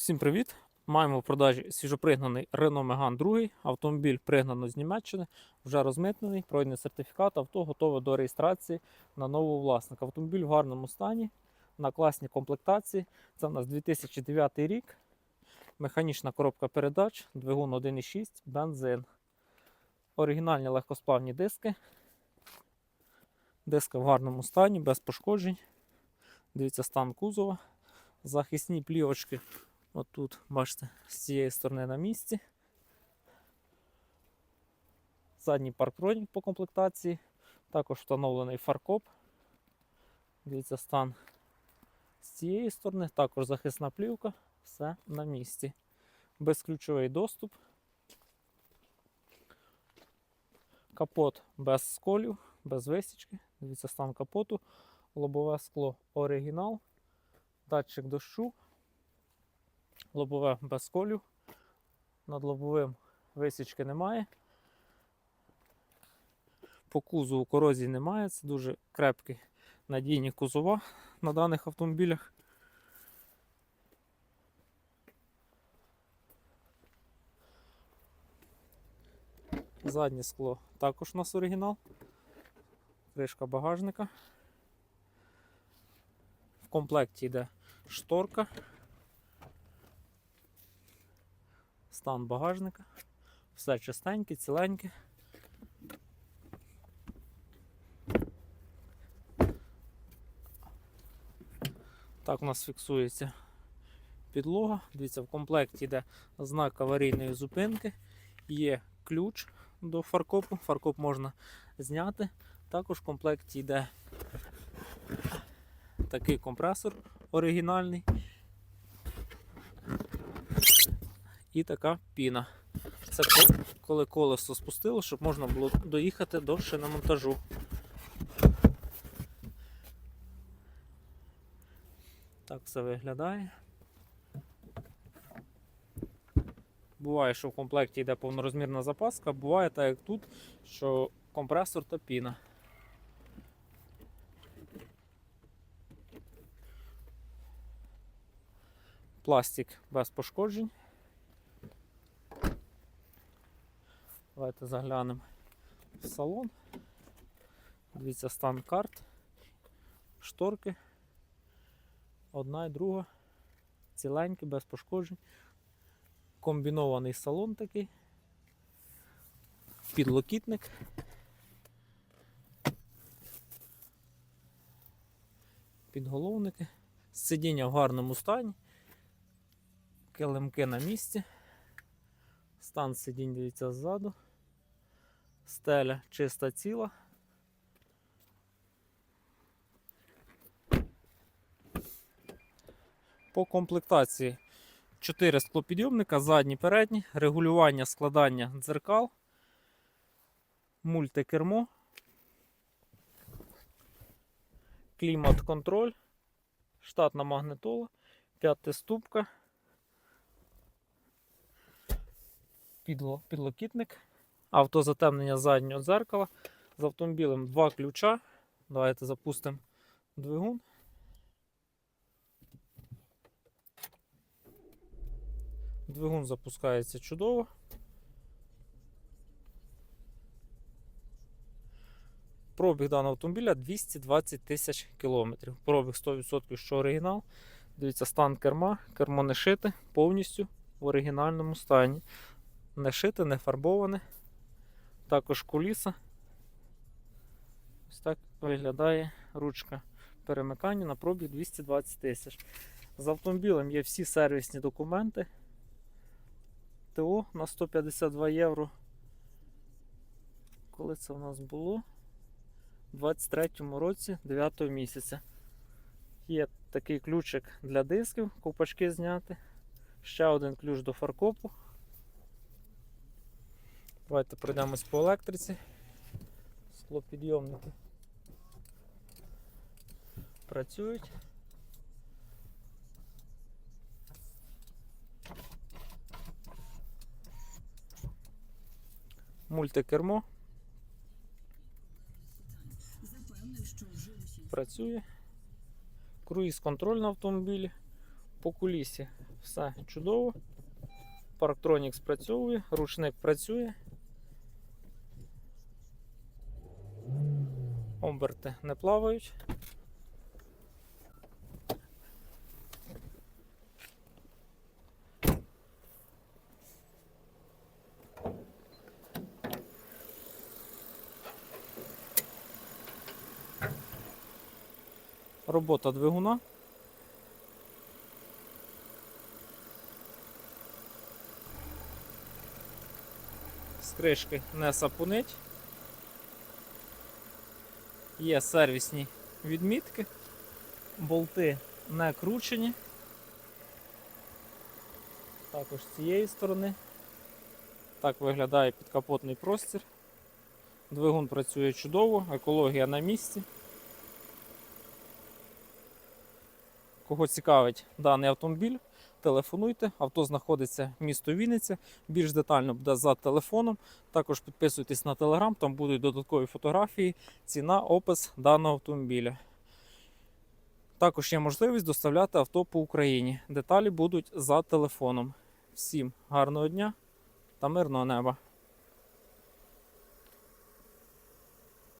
Всім привіт! Маємо в продажі свіжопригнаний Renault Megane 2. Автомобіль пригнано з Німеччини, вже розмитнений, пройдений сертифікат, авто готове до реєстрації на нового власника. Автомобіль в гарному стані, на класній комплектації. Це у нас 2009 рік. Механічна коробка передач, двигун 1.6, бензин. Оригінальні легкосплавні диски. Диски в гарному стані, без пошкоджень. Дивіться стан кузова. Захисні плівочки Отут, бачите, з цієї сторони на місці. Задній парктронік по комплектації. Також встановлений фаркоп. Дивіться, стан з цієї сторони, також захисна плівка, все на місці. Безключовий доступ. Капот без сколів, без висічки. Дивіться, стан капоту, лобове скло оригінал, датчик дощу лобове без колів. Над лобовим висічки немає. По кузову корозії немає. Це дуже крепкі надійні кузова на даних автомобілях. Заднє скло також у нас оригінал. Кришка багажника. В комплекті йде шторка. Стан багажника. Все чистеньке, ціленьке. Так у нас фіксується підлога. Дивіться, в комплекті йде знак аварійної зупинки, є ключ до фаркопу. Фаркоп можна зняти. Також в комплекті йде такий компресор оригінальний. І така піна. Це коли колесо спустило, щоб можна було доїхати до шиномонтажу. Так все виглядає. Буває, що в комплекті йде повнорозмірна запаска, буває так, як тут, що компресор та піна. Пластик без пошкоджень. Давайте заглянемо в салон. Дивіться стан карт, шторки. Одна і друга. Ціленькі, без пошкоджень. Комбінований салон такий. Підлокітник. Підголовники. Сидіння в гарному стані. Килимки на місці. Стан сидінь дивіться ззаду. Стеля чиста ціла. По комплектації 4 склопідйомника, задні, передні, регулювання складання дзеркал, мультикермо, клімат-контроль, штатна магнитола, п'ятиступка, підло, підлокітник автозатемнення заднього дзеркала. З автомобілем два ключа. Давайте запустимо двигун. Двигун запускається чудово. Пробіг даного автомобіля 220 тисяч кілометрів. Пробіг 100% що оригінал. Дивіться, стан керма, кермо не шите повністю в оригінальному стані. Не шите, не фарбоване. Також куліса. Ось так виглядає ручка перемикання на пробіг 220 тисяч. З автомобілем є всі сервісні документи. ТО на 152 євро. Коли це у нас було? У 23-му році 9 місяця. Є такий ключик для дисків, ковпачки зняти. Ще один ключ до фаркопу. Давайте пройдемось по електриці. Склопідйомники працюють. Мультикермо працює. Круїз контроль на автомобілі. По кулісі Все чудово. Парктронік спрацьовує, ручник працює. Оберти не плавають. Робота двигуна. З кришки не сапунить. Є сервісні відмітки, болти не кручені. Також з цієї сторони. Так виглядає підкапотний простір. Двигун працює чудово, екологія на місці. Кого цікавить даний автомобіль, телефонуйте. Авто знаходиться місто Вінниця. Більш детально буде за телефоном. Також підписуйтесь на телеграм, там будуть додаткові фотографії, ціна, опис даного автомобіля. Також є можливість доставляти авто по Україні. Деталі будуть за телефоном. Всім гарного дня та мирного неба!